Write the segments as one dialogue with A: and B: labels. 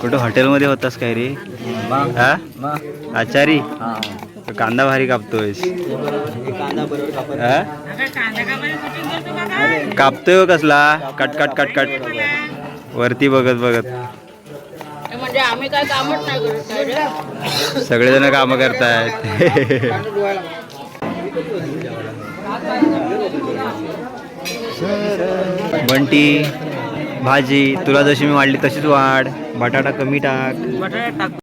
A: कुठं हॉटेलमध्ये होतास काय रे? हा? आचारी? कांदा भारी कापतोयस. कापतोय हो कसला? Cut cut cut cut. वरती बघत बघत.
B: म्हणजे आम्ही काय नाही करत काय
A: सगळेजण कामं करतायत. बंटी भाजी तुला जशी मी वाढली तशीच वाढ. बटाटा कमी टाक.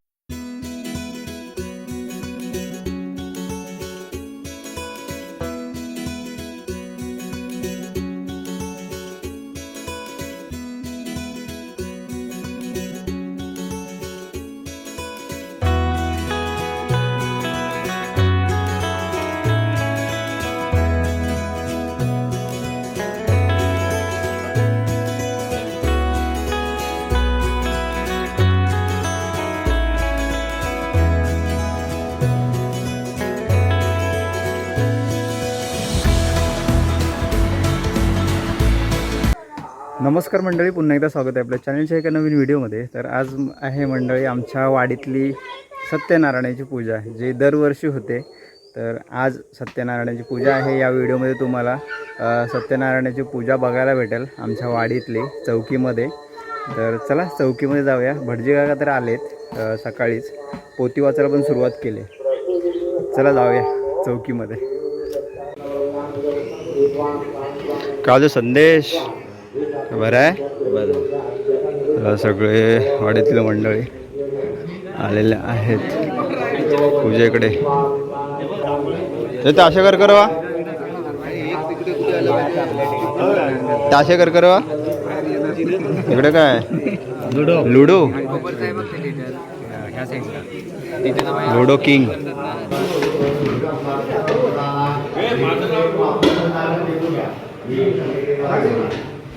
A: नमस्कार मंडळी पुन्हा एकदा स्वागत आहे आपल्या चॅनलच्या एका नवीन व्हिडिओमध्ये तर आज आहे मंडळी आमच्या वाडीतली सत्यनारायणाची पूजा जी दरवर्षी होते. तर आज सत्यनारायणाची पूजा आहे. या व्हिडिओमध्ये तुम्हाला सत्यनारायणाची पूजा बघायला भेटेल आमच्या वाडीतली चौकीमध्ये. तर चला चौकीमध्ये जाऊया. भटजी काका तर आलेत सकाळीच. पोती वाचायला पण सुरुवात केली. चला जाऊया चौकीमध्ये. काल संदेश? बरं आहे?
C: बरोबर
A: मला सगळे वाड्यातील मंडळी आलेले आहेत. पूजेकडे ते ताशे कर करवा ताशे कर करवा इकडे काय? लुडो. लुडो. Ludo King.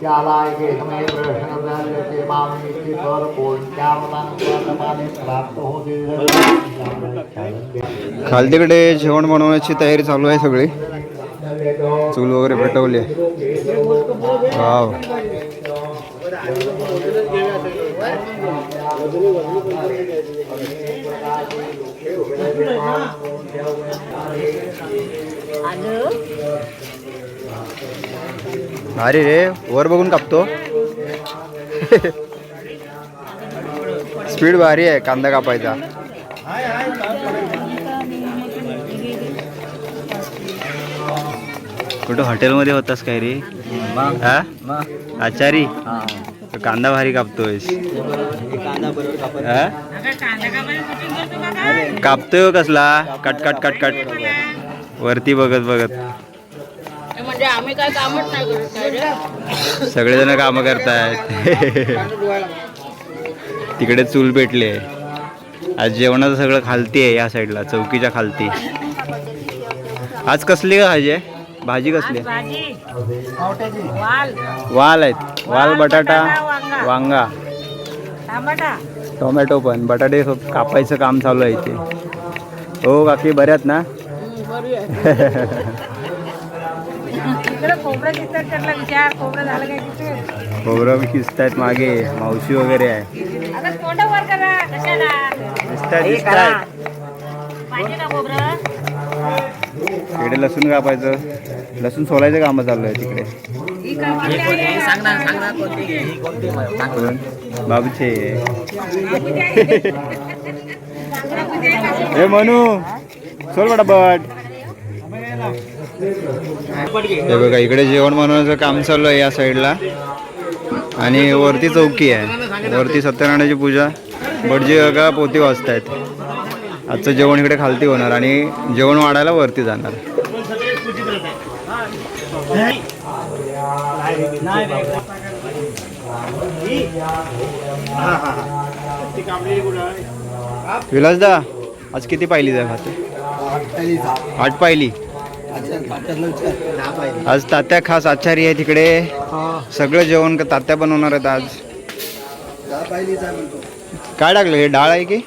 D: त्याला समय प्रश्न मामली कर कोणत्या प्राप्त होते
A: खाल तिकडे जेवण बनवण्याची तयारी चालू आहे सगळी. चूल वगैरे पेटवली आहे. वाव. भारी रे वर बघून कापतो. स्पीड भारी आहे कांदा कापायचा. कुठं हॉटेलमध्ये होतास काय रे? हा? आचारी? कांदा भारी कापतोयस. कापतोय हो कसला? Cut cut cut cut. वरती बघत बघत.
B: म्हणजे आम्ही काय कामच नाही करत काय रे?
A: सगळेजण कामं करतायत. तिकडे चूल पेटले. आज जेवणाचं सगळं खालती आहे या साईडला चौकीच्या खालती. आज कसली भाजी आहे? भाजी कसली आहे?
B: वाल.
A: वाल आहेत. वाल बटाटा वांगा.
B: टमाटा.
A: टोमॅटो पण. बटाटे कापायचं काम चालू आहे इथे. हो काकी बऱ्यात ना?
B: आहे. इकडे खोबरं किती त्यातला विचार खोबरं झालं काय किती
A: खोबरं किसतायत मागे मावशी वगैरे आहे.
B: आता तोंड वर करा कशाला?
A: दिसतायत दिसतायत
B: पाहिजे का खोबरं?
A: इकडे लसूण कापायचं. लसूण सोलायचं कामं चालू आहे तिकडे.
B: ही आहे.
C: ही?
A: बाबूचे
B: आहे. आहे.
A: हे म्हणू सोल बटाबट हे बघा इकडे जेवण बनवण्याचं काम चालू आहे या साईडला. आणि वरती चौकी आहे. वरती सत्यनारायणाची पूजा. भटजी बघा पोती वाजतायत. आजचं जेवण इकडे खालती होणार आणि जेवण वाढायला वरती जाणार. विलासदा आज किती पाहिली जाय खाते आठ पाहिली आज तात्या खास आचारी आहे तिकडे. सगळं जेवण तात्या बनवणार आहेत आज. काय टाकलं? हे डाळ आहे की?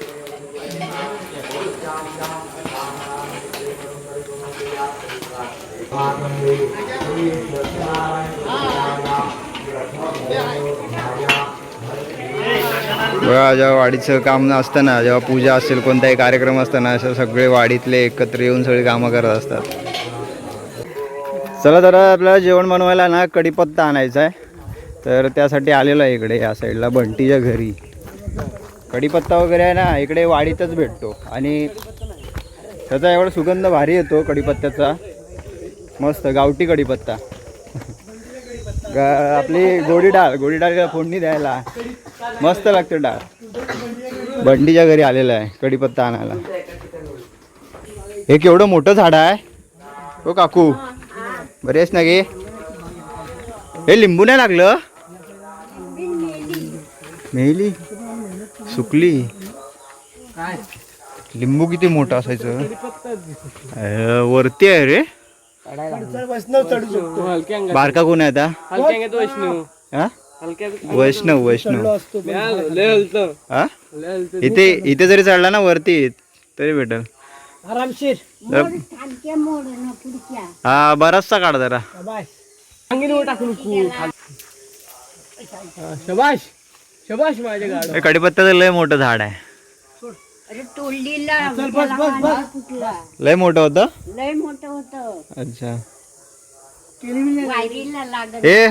A: बघा जेव्हा वाडीचं काम असताना जेव्हा पूजा असेल कोणताही कार्यक्रम असताना असे सगळे वाडीतले एकत्र येऊन सगळी कामं करत असतात. चला जरा आपल्याला जेवण बनवायला ना कढीपत्ता आणायचा आहे. तर त्यासाठी आलेलो आहे इकडे या साईडला बंटीच्या घरी. कढीपत्ता वगैरे आहे ना इकडे वाडीतच भेटतो. आणि त्याचा एवढा सुगंध भारी येतो कढीपत्त्याचा. मस्त गावठी कढीपत्ता. आपली गोडी डाळ गोडी डाळ फोडणी द्यायला. मस्त लागते डाळ. बंडीच्या घरी आलेला आहे कढीपत्ता आणायला. हे केवढं मोठं झाड आहे. हो काकू. बरे आहेस ना गे. हे लिंबू नाही लागलं? मेली सुकली. लिंबू किती मोठं असायचं? वरती आहे रे. बारका कोण आहे आता? हा? वैष्णव वैष्णव. हा? इथे इथे जरी चढला ना वरती तरी भेटल.
E: आरामशीर.
A: हा बराचसा काढ जरा.
E: शबाश शबाश माझ्या गाड
A: हे कढीपत्त्याचं लय मोठं झाड आहे.
B: अरे तोडलीला कुठला?
A: लय मोठं होतं?
B: लय मोठं होतं.
A: अच्छा.
B: वायरीला लागत
A: ए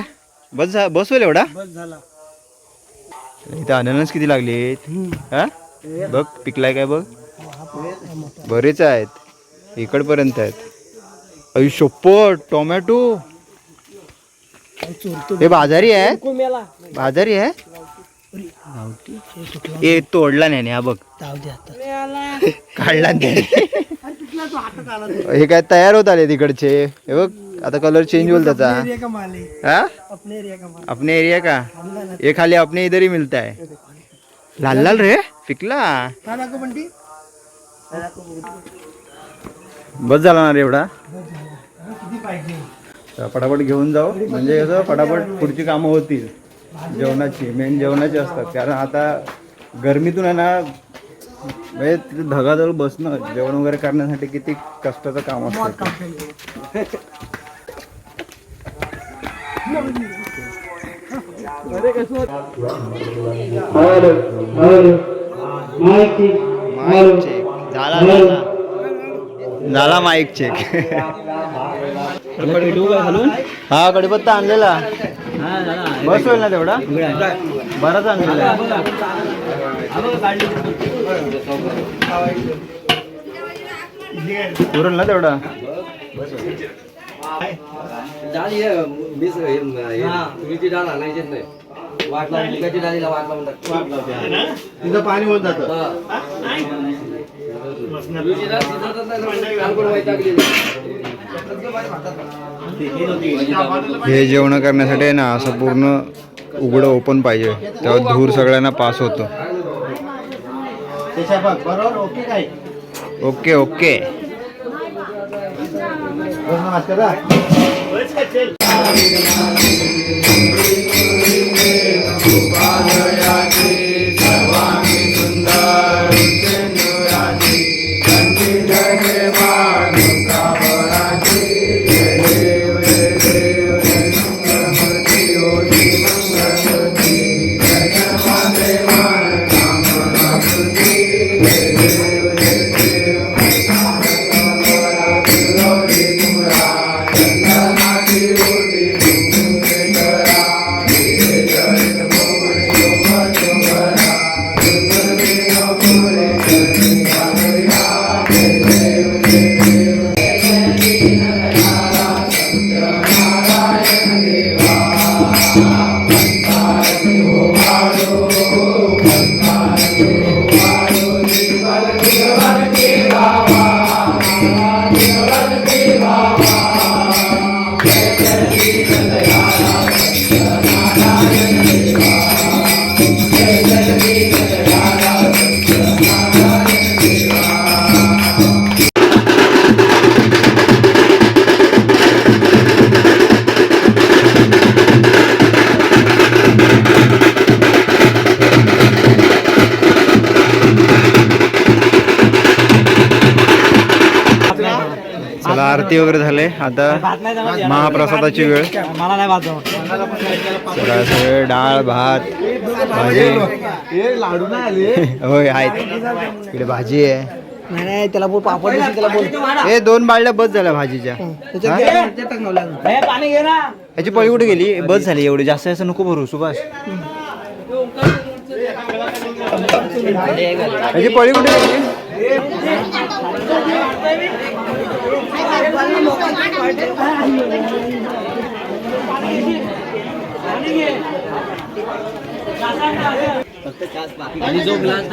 A: बस झा- बस होईल एवढा?
E: बस झाला.
A: इथे अननस किती लागले? हा? बघ पिकलाय काय बघ. बरेच आहेत. इकडपर्यंत आहेत. शोप्पट टोमॅटो. हे बाजारी आहे? बाजारी आहे? ए तोडला नाही हा बघ. काढला नाही हे काय तयार होत आले तिकडचे हे बघ आता कलर चेंज होईल त्याचा.
E: एरिया का माले?
A: हा?
E: अपने एरिया का माल?
A: अपने एरिया का? ये खाली अपने इधर ही मिलता है. लाल लाल रे पिकला.
E: हा
A: बस झाला ना रे एवढा?
E: किती पाहिजे
A: तर पटापट घेऊन जाऊ. म्हणजे कसं पटापट पुढची कामं होतील. जेवणाची मेन जेवणाची असतात. कारण आता गरमीतून आहे ना म्हणजे धगाजवळ बसणं जेवण वगैरे करण्यासाठी किती कष्टाचं काम असतं. झाला झाला माईक चेक हा कडीपत्ता आणलेला. बस होईल ना तेवढा? बराच आणलेला पुरेल ना तेवढा?
C: डाळ तुरीची डाळ आणायचीच नाही वाट लावून मुगाची डाळीला वाट लावून टाक.
A: तिथं पाणी होत जातं. हे जेवण करण्यासाठी आहे ना असं पूर्ण उघडं ओपन पाहिजे. तेव्हा धूर सगळ्यांना पास होतो.
D: बरोबर ओके
A: ओके. आरती वगैरे झाले. आता महाप्रसादाची वेळ.
E: मला नाही वाजव
A: सगळं सगळं डाळ भात भाजी. होय आहेत. इकडे भाजी आहे.
E: नाही त्याला बोल पापड त्याला बोल.
A: हे दोन बाळल्या बस झाल्या भाजीच्या. याची पळी कुठे गेली? बस झाली एवढी. जास्त असं नको भरू सुभाष. याची पळी कुठे गेली?
C: आणि जो ग्लास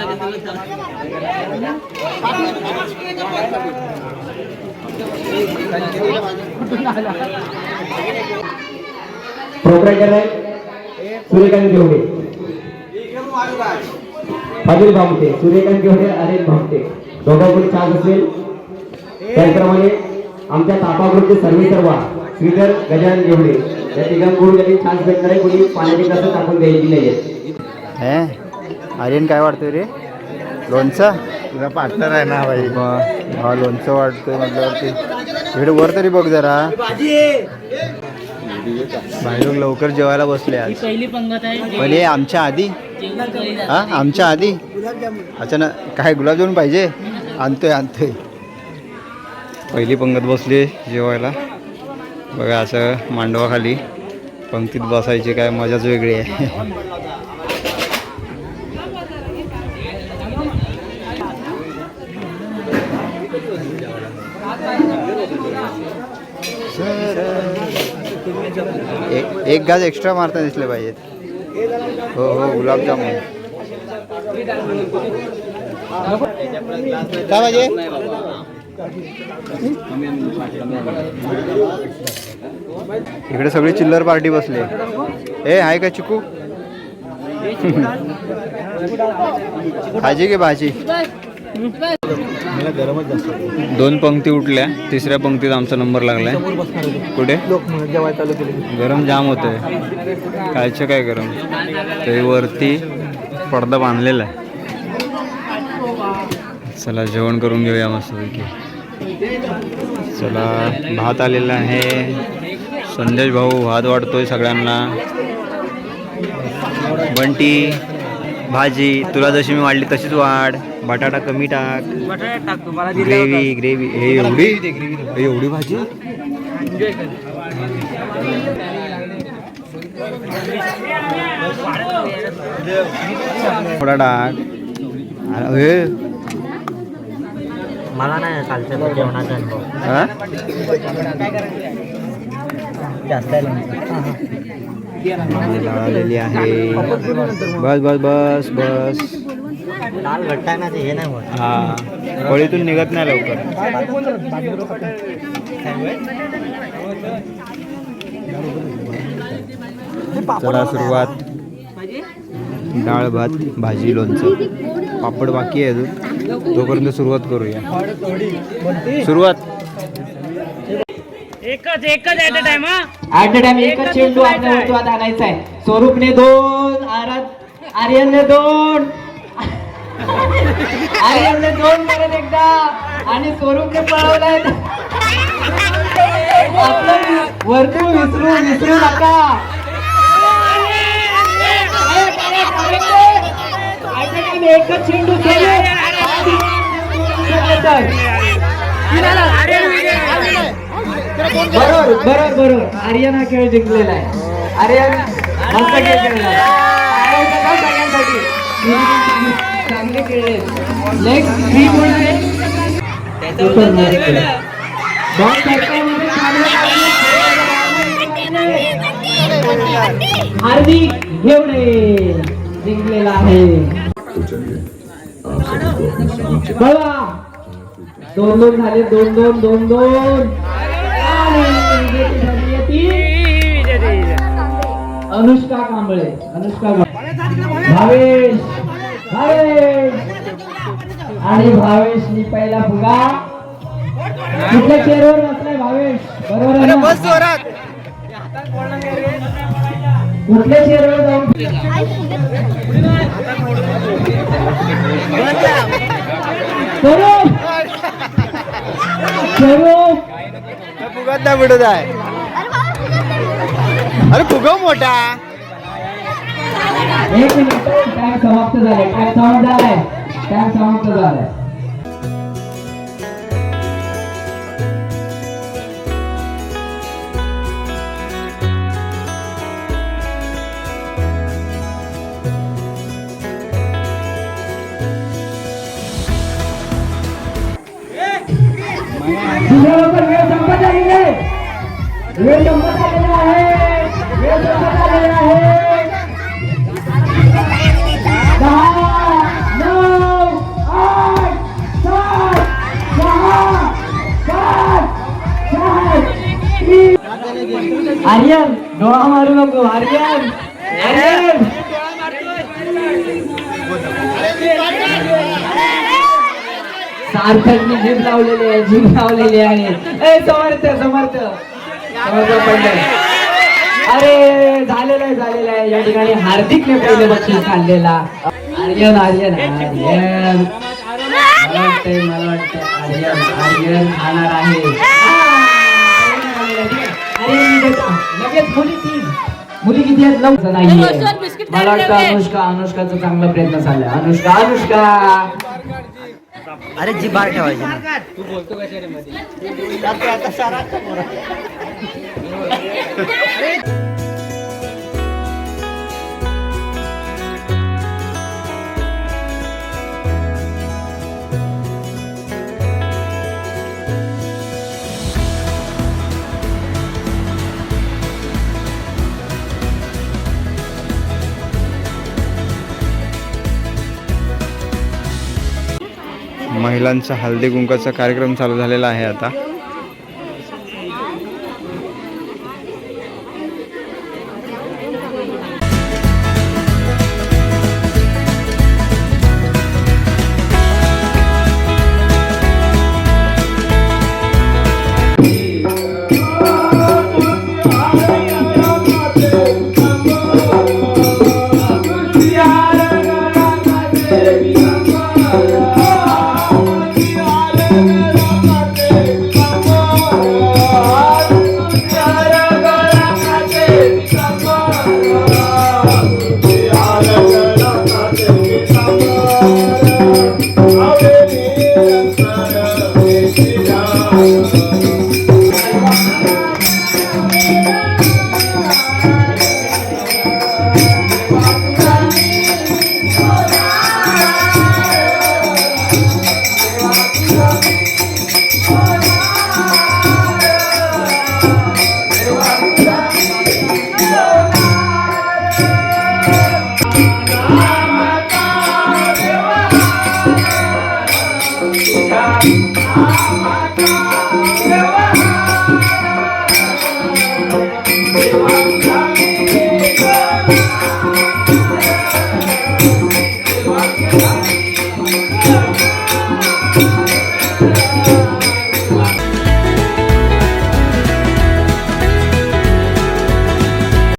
F: सूर्यकांत घेवडे अनिल भामटे सूर्यकांत घेवडे अनिल भामटे दोघांकडे चान्स असेल त्याचप्रमाणे आमच्या तापावरचे सर्वे सर्वा श्रीधर गजानन घेवडे या तिघांकडून त्यांनी चान्स भेटणार आहे कोणी पाण्याची कसं टाकून द्यायची नाहीये.
A: हे आर्यन काय वाटतोय रे? लोणचं? तुझा पार्टनर आहे ना भाई हा लोणचं वाटतोय म्हटल्यावरती इकडे वर तरी बघ जरा. भाई लोक लवकर जेवायला बसले आज.
B: पहिली पंगत आहे
A: पण हे आमच्या आधी. हा आमच्या आधी. अचानक काय गुलाबजामुन पाहिजे? आणतोय आणतोय. पहिली पंगत बसली जेवायला. बघा असं मांडवाखाली पंक्तीत बसायची काय मजाच वेगळी आहे. एक एक गाज एक्स्ट्रा मारता दिसले पाहिजेत. हो हो गुलाबजामुन. काय पाहिजे? इकडे सगळी चिल्लर पार्टी बसली. ए आहे का चिकू? भाजी की भाजी? दोन पंक्ती उठल्या. तिसऱ्या पंक्तीत आमचा नंबर लागलाय. कुठे? गरम जाम होतंय. कायचं काय गरम? ते वरती पडदा बांधलेला आहे. चला जेवण करून घेऊया मस्तपैकी. चला भात आलेला आहे. संदेश भाऊ भात वाढतोय सगळ्यांना. बंटी भाजी तुला जशी मी वाढली तशीच वाढ. बटाटा कमी टाक. Gravy gravy. हे एवढी? एवढी भाजी? थोडा टाक. हे,
E: मला नाही कालच्या जेवणाचा अनुभव.
A: हा?
E: जास्त
A: आलेली आहे. बस बस बस बस.
E: लाल घट्टा ना ते हे नाही होत.
A: हा. पळीतून निघत नाही लवकर. चला सुरुवात. डाळ भात भाजी लोणचं. पापड बाकी आहे अजून. तोपर्यंत सुरुवात करूया सुरुवात
B: एकच एकच ऍट अ टाइम हा
F: ऍट द टाइम एकच चेंडू आपल्या उजवात आणायचा आहे स्वरूपने दोन आरात आर्यनने दोन आर्यनने दोन परत एकदा आणि स्वरूपने पळवलाय आपलं वर्तुळ विसरू विसरू नका एकच चेंडू खेळू बरोबर बरोबर बरोबर आर्यन हा खेळ जिंकलेला आहे. आर्यन मस्त खेळ खेळला सगळ्यांसाठी. चांगले खेळले. लेग थ्री बॉल चांगलं हार्दिक घेवडे जिंकलेला आहे. बघा दोन दोन झाले दोन दोन दोन दोन अनुष्का कांबळे अनुष्का. भावेश भावेश. आणि भावेशनी पहिला फुगा. कुठल्या चेअरवर बसलाय भावेश? बरोबर? कुठल्या चेअरवर जाऊन
A: फुगत नाही बुडत आहे. अरे फुगव मोठा.
F: एक मिनिट टाइम समाप्त झालाय. टाइम समाप्त झालाय. टाइम समाप्त झालाय. दुसऱ्या लवकर वेळ संपत आलेली आहे. वेळ संपत आलेला आहे. वेळ संपत आलेला आहे. दहा नऊ आठ सात सहा पाच चार तीन. आर्यन डोळा मारू नको आर्यन. सार्थकने जीभ लावलेली आहे जीभ लावलेली आहे. ए समर्थ समर्थ. समर्थ अरे झालेलं आहे झालेलं आहे. या ठिकाणी हार्दिकने पहिले बक्षीस खाल्लेला. आर्यन आर्यन आर्यन. मला वाटतंय मला वाटतंय. आर्यन आर्यन खाणार आहे. आर्यन मी देतो. लगेच मुली तीन. मुली किती आहेत? लवकर नाही
B: वरच्यावर बिस्किट
F: मला वाटतं अनुष्का अनुष्काचा चांगला प्रयत्न चाललाय. अनुष्का अनुष्का.
E: अरे जी बार ठेवायची ना.
A: महिलांचा हल्दी कुंकाचा कार्यक्रम चालू झालेला आहे आता Yeah.